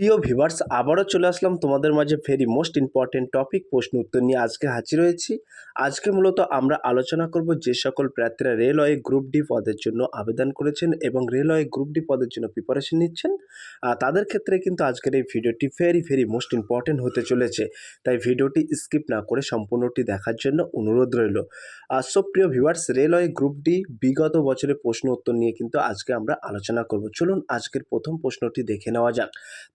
প্রিয় ভিভার্স আবারও চলে আসলাম তোমাদের মাঝে ভেরি মোস্ট ইম্পর্টেন্ট টপিক প্রশ্ন উত্তর নিয়ে আজকে হাজির হয়েছি। আজকে মূলত আমরা আলোচনা করব যে সকল প্রার্থীরা রেলওয়ে গ্রুপ ডি পদের জন্য আবেদন করেছেন এবং রেলওয়ে গ্রুপ ডি পদের জন্য প্রিপারেশন নিচ্ছেন। তাদের ক্ষেত্রে কিন্তু আজকের এই ভিডিওটি ভেরি ভেরি মোস্ট ইম্পর্টেন্ট হতে চলেছে। তাই ভিডিওটি স্কিপ না করে সম্পূর্ণটি দেখার জন্য অনুরোধ রইল। আর সব প্রিয় ভিভার্স রেলওয়ে গ্রুপ ডি বিগত বছরের প্রশ্ন উত্তর নিয়ে কিন্তু আজকে আমরা আলোচনা করব। চলুন আজকের প্রথম প্রশ্নটি দেখে নেওয়া যাক।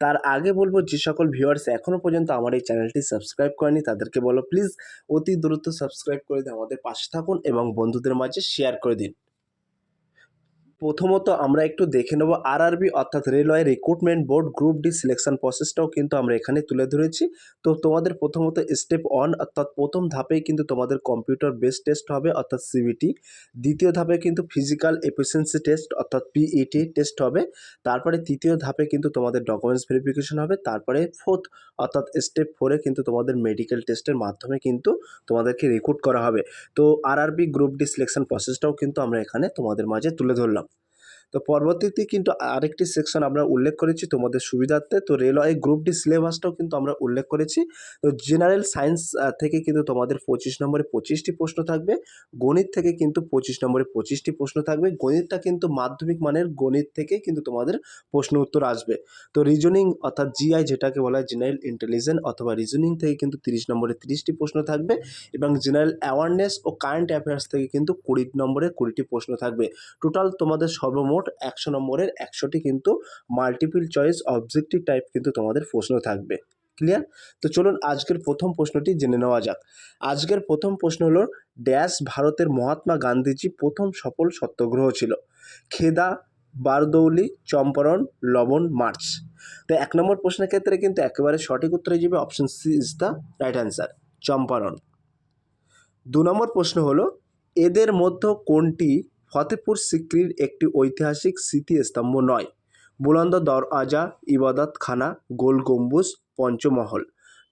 তার আগে বলব, যে সকল ভিউয়ার্স এখনও পর্যন্ত আমার এই চ্যানেলটি সাবস্ক্রাইব করেনি, তাদেরকে বলো প্লিজ অতি দ্রুত সাবস্ক্রাইব করে দিন আমাদের পাশে থাকুন এবং বন্ধুদের মাঝে শেয়ার করে দিন। প্রথমত আমরা একটু দেখে নেব আরআরবি অর্থাৎ railway recruitment board group D selection প্রসেসটাও কিন্তু আমরা এখানে তুলে ধরেছি। তো তোমাদের প্রথমত স্টেপ ওয়ান অর্থাৎ প্রথম ধাপেই কিন্তু তোমাদের কম্পিউটার বেস টেস্ট হবে, অর্থাৎ সিবিটি দ্বিতীয় ধাপে কিন্তু ফিজিক্যাল এফিসিয়েন্সি টেস্ট অর্থাৎ পিইটি টেস্ট হবে। তারপরে তৃতীয় ধাপে কিন্তু তোমাদের ডকুমেন্টস ভেরিফিকেশন হবে। তারপরে ফোর্থ অর্থাৎ স্টেপ ফোরে কিন্তু তোমাদের মেডিকেল টেস্টের মাধ্যমে কিন্তু তোমাদেরকে রিক্রুট করা হবে। তো আরআরবি গ্রুপ ডি সিলেকশন প্রসেসটাও কিন্তু আমরা এখানে তোমাদের মাঝে তুলে ধরলাম। তো পরবর্তীতে কিন্তু আরেকটি সেকশন আমরা উল্লেখ করেছি তোমাদের সুবিধার্থে। তো রেলওয়ে গ্রুপ ডি সিলেবাসটাও কিন্তু আমরা উল্লেখ করেছি। তো জেনারেল সায়েন্স থেকে কিন্তু তোমাদের পঁচিশ নম্বরে পঁচিশটি প্রশ্ন থাকবে। গণিত থেকে কিন্তু পঁচিশ নম্বরে পঁচিশটি প্রশ্ন থাকবে। গণিতটা কিন্তু মাধ্যমিক মানের গণিত থেকে কিন্তু তোমাদের প্রশ্ন উত্তর আসবে। তো রিজনিং অর্থাৎ জিআই যেটাকে বলা হয় জেনারেল ইন্টেলিজেন্স অথবা রিজনিং থেকে কিন্তু তিরিশ নম্বরে তিরিশটি প্রশ্ন থাকবে এবং জেনারেল অ্যাওয়ারনেস ও কারেন্ট অ্যাফেয়ার্স থেকে কিন্তু কুড়ি নম্বরে কুড়িটি প্রশ্ন থাকবে। টোটাল তোমাদের সর্বমোট একশো নম্বরের একশোটি কিন্তু মাল্টিপল চয়েস অবজেক্টিভ টাইপ কিন্তু তোমাদের প্রশ্ন থাকবে। ক্লিয়ার তো চলুন আজকের প্রথম প্রশ্নটি জেনে নেওয়া যাক। আজকের প্রথম প্রশ্ন হলো, ড্যাশ ভারতের মহাত্মা গান্ধীজি প্রথম সফল সত্যাগ্রহ ছিল। খেদা, বারদৌলি, চম্পারণ, লবণ, মার্চ। তো এক নম্বর প্রশ্নের ক্ষেত্রে কিন্তু একেবারে সঠিক উত্তর যাবে option C is the right answer Champaran. দু নম্বর প্রশ্ন হলো, এদের মধ্যে কোনটি ফতেপুর সিক্রির একটি ঐতিহাসিক স্মৃতিস্তম্ভ নয়। বুলন্দ দরওয়াজা ইবাদত খানা গোল গম্বুজ, পঞ্চমহল।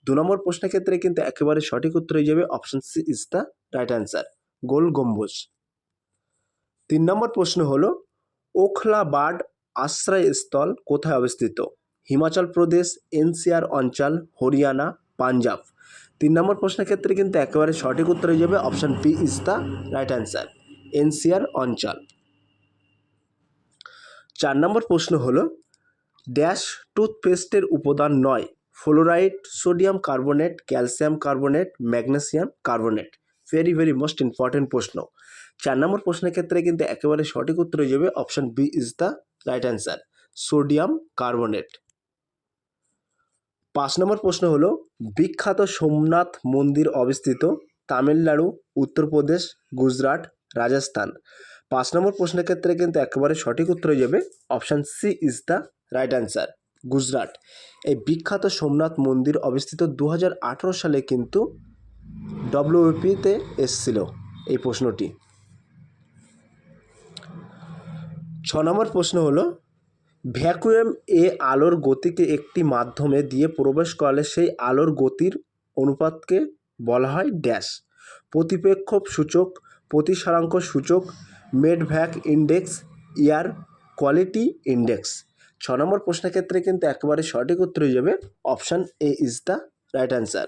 দু নম্বর প্রশ্নের ক্ষেত্রে কিন্তু একেবারে সঠিক উত্তর হয়ে যাবে option C is the right answer, Gol Gumbaz. তিন নম্বর প্রশ্ন হলো, ওখলাবাড আশ্রয়স্থল কোথায় অবস্থিত? হিমাচল প্রদেশ, এনসিআর অঞ্চল, হরিয়ানা, পাঞ্জাব। তিন নম্বর প্রশ্নের ক্ষেত্রে কিন্তু একেবারে সঠিক উত্তর হয়ে যাবে option B is the right answer. NCR অঞ্চল। চার নম্বর প্রশ্ন হলো, ড্যাশ টুথপেস্টের উপাদান নয়, fluoride, sodium carbonate, calcium carbonate, magnesium carbonate. Very very most important প্রশ্ন। চার নম্বর প্রশ্নের ক্ষেত্রে কিন্তু একেবারে সঠিক উত্তর হয়ে যাবে option B is the right answer sodium carbonate. পাঁচ নম্বর প্রশ্ন হলো, বিখ্যাত সোমনাথ মন্দির অবস্থিত, তামিলনাড়ু, উত্তরপ্রদেশ, গুজরাট রাজস্থান। পাঁচ নম্বর প্রশ্নের ক্ষেত্রে কিন্তু একেবারে সঠিক উত্তর হয়ে যাবে option C is the right answer Gujarat. এই বিখ্যাত সোমনাথ মন্দির অবস্থিত দু হাজার আঠারো সালে কিন্তু ডব্লিউপিতে এসছিল এই প্রশ্নটি। ছ নম্বর প্রশ্ন হলো, ভ্যাকুয়াম এ আলোর গতিকে একটি মাধ্যমে দিয়ে প্রবেশ করলে সেই আলোর গতির অনুপাতকে বলা হয় ড্যাশ। প্রতিপেক্ষ সূচক প্রতিসারাঙ্ক সূচক মেডভ্যাক ইন্ডেক্স ইয়ার কোয়ালিটি ইন্ডেক্স। ছ নম্বর প্রশ্নের ক্ষেত্রে কিন্তু একেবারে সঠিক উত্তর হয়ে যাবে option A is the right answer.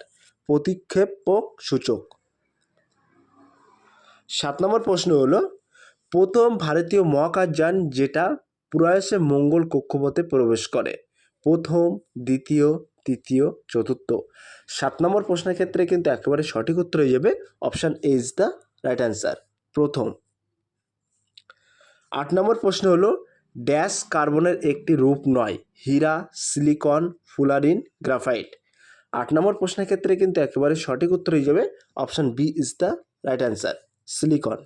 প্রতিক্ষেপক সূচক। সাত নম্বর প্রশ্ন হলো, প্রথম ভারতীয় মহাকাশযান যেটা প্রয়াসে মঙ্গল কক্ষপথে প্রবেশ করে, প্রথম, দ্বিতীয়, তৃতীয়, চতুর্থ। সাত নম্বর প্রশ্নের ক্ষেত্রে কিন্তু একেবারে সঠিক উত্তর হয়ে যাবে option A is the right answer. প্রথম। আট নম্বর প্রশ্ন হলো, ড্যাশ কার্বনের একটি রূপ নয়, হীরা, সিলিকন, ফুলারিন, গ্রাফাইট। আট নম্বর প্রশ্নের ক্ষেত্রে কিন্তু একেবারে সঠিক উত্তর হয়ে যাবে option B is the right answer, silicon.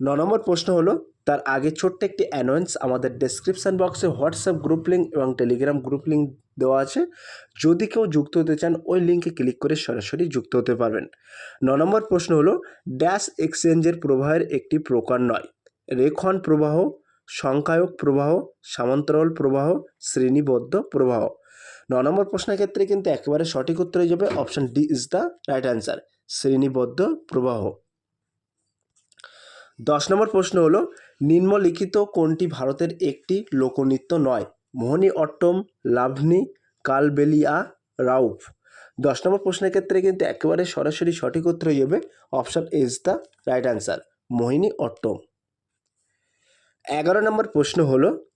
ন নম্বর প্রশ্ন হলো, তার আগে ছোট্ট একটি অ্যানোয়েন্স আমাদের ডেসক্রিপশান বক্সে হোয়াটসঅ্যাপ গ্রুপ লিঙ্ক এবং টেলিগ্রাম গ্রুপ লিঙ্ক দেওয়া আছে। যদি কেউ যুক্ত হতে চান, ওই লিঙ্কে ক্লিক করে সরাসরি যুক্ত হতে পারবেন। ন নম্বর প্রশ্ন হলো ড্যাশ এক্সচেঞ্জের প্রবাহের একটি প্রকার নয়। রেখন প্রবাহ, সংখ্যায়ক প্রবাহ, সামান্তরাল প্রবাহ, শ্রেণীবদ্ধ প্রবাহ। ন নম্বর প্রশ্নের ক্ষেত্রে কিন্তু একেবারে সঠিক উত্তর হয়ে যাবে option D is the right answer শ্রেণীবদ্ধ প্রবাহ। দশ নম্বর প্রশ্ন হলো, নিম্নলিখিত কোনটি ভারতের একটি লোকনৃত্য নয়? মোহনী অট্টম, লাভনি, কালবেলিয়া, রাউফ। দশ নম্বর প্রশ্নের ক্ষেত্রে কিন্তু একেবারে সরাসরি সঠিক উত্তর হয়ে যাবে option is the right answer Mohini Attam. এগারো নম্বর প্রশ্ন হলো,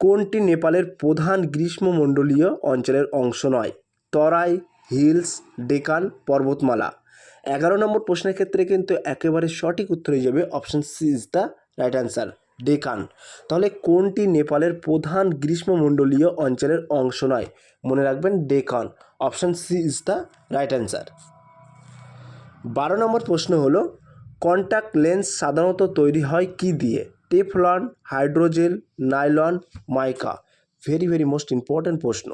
কোনটি নেপালের প্রধান গ্রীষ্মমণ্ডলীয় অঞ্চলের অংশ নয়? তরাই, হিলস, ডেকান, পর্বতমালা। এগারো নম্বর প্রশ্নের ক্ষেত্রে কিন্তু একেবারে সঠিক উত্তর হয়ে যাবে option C is the right answer Deccan, তাহলে কোনটি নেপালের প্রধান গ্রীষ্মমণ্ডলীয় অঞ্চলের অংশ নয়? মনে রাখবেন Deccan option C is the right answer বারো নম্বর প্রশ্ন হলো কন্ট্যাক্ট লেন্স সাধারণত তৈরি হয় কি দিয়ে? Teflon, hydrogel, nylon, mica. Very very most important প্রশ্ন।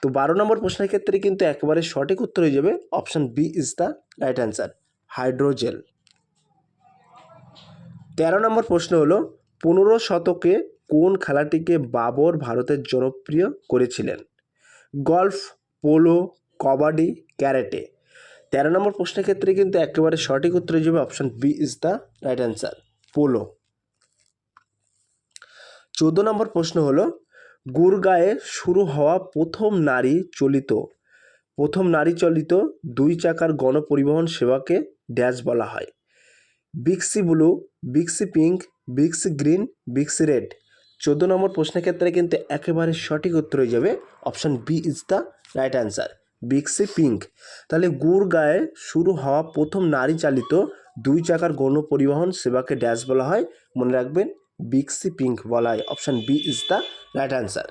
তো বারো নম্বর প্রশ্নের ক্ষেত্রে কিন্তু একেবারে সঠিক উত্তর হয়ে যাবে option B is the right answer hydrogel তেরো নম্বর প্রশ্ন হলো, পনেরো শতকে কোন খেলাটিকে বাবর ভারতের জনপ্রিয় করেছিলেন? Golf, polo, kabaddi, karate. তেরো নম্বর প্রশ্নের ক্ষেত্রে কিন্তু একেবারে সঠিক উত্তর হয়ে যাবে option B is the right answer polo. চোদ্দ নম্বর প্রশ্ন হলো গুরগাঁয়ে শুরু হওয়া প্রথম নারী চলিত। প্রথম নারী চলিত দুই চাকার গণপরিবহন সেবাকে ড্যাশ বলা হয়। Bixi blue, Bixi pink, Bixi green, Bixi red. চোদ্দ নম্বর প্রশ্নের ক্ষেত্রে কিন্তু একেবারে সঠিক উত্তর হয়ে যাবে। Option B is the right answer, Bixi pink. তাহলে গুড়গাঁয়ে শুরু হওয়া প্রথম নারী চালিত দুই চাকার গণপরিবহন সেবাকে ড্যাশ বলা হয়। মনে রাখবেন বিক্সি পিঙ্ক বলা হয় option B is the right answer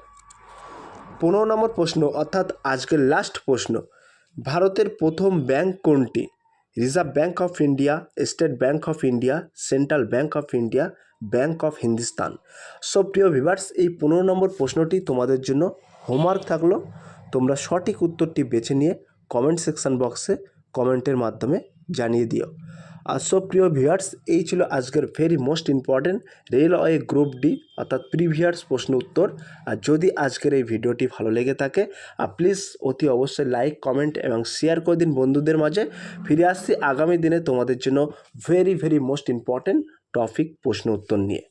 পনেরো নম্বর প্রশ্ন, অর্থাৎ আজকের লাস্ট প্রশ্ন। ভারতের প্রথম ব্যাংক কোনটি? Reserve Bank of India State Bank of India Central Bank of India Bank of Hindustan সব প্রিয় ভিভার্স এই পনেরো নম্বর প্রশ্নটি তোমাদের জন্য হোমওয়ার্ক থাকল। তোমরা সঠিক উত্তরটি বেছে নিয়ে কমেন্ট সেকশন বক্সে কমেন্টের মাধ্যমে জানিয়ে দিও। সব প্রিয় ভিউয়ার্স এই ছিল আজকের very most important railway group D অর্থাৎ প্রিভিয়ার্স প্রশ্ন উত্তর। আর যদি আজকের এই ভিডিওটি ভালো লেগে থাকে, আর প্লিজ অতি অবশ্যই লাইক কমেন্ট এবং শেয়ার করে দিন বন্ধুদের মাঝে। ফিরে আসছি আগামী দিনে তোমাদের জন্য very very most important topic প্রশ্ন উত্তর নিয়ে।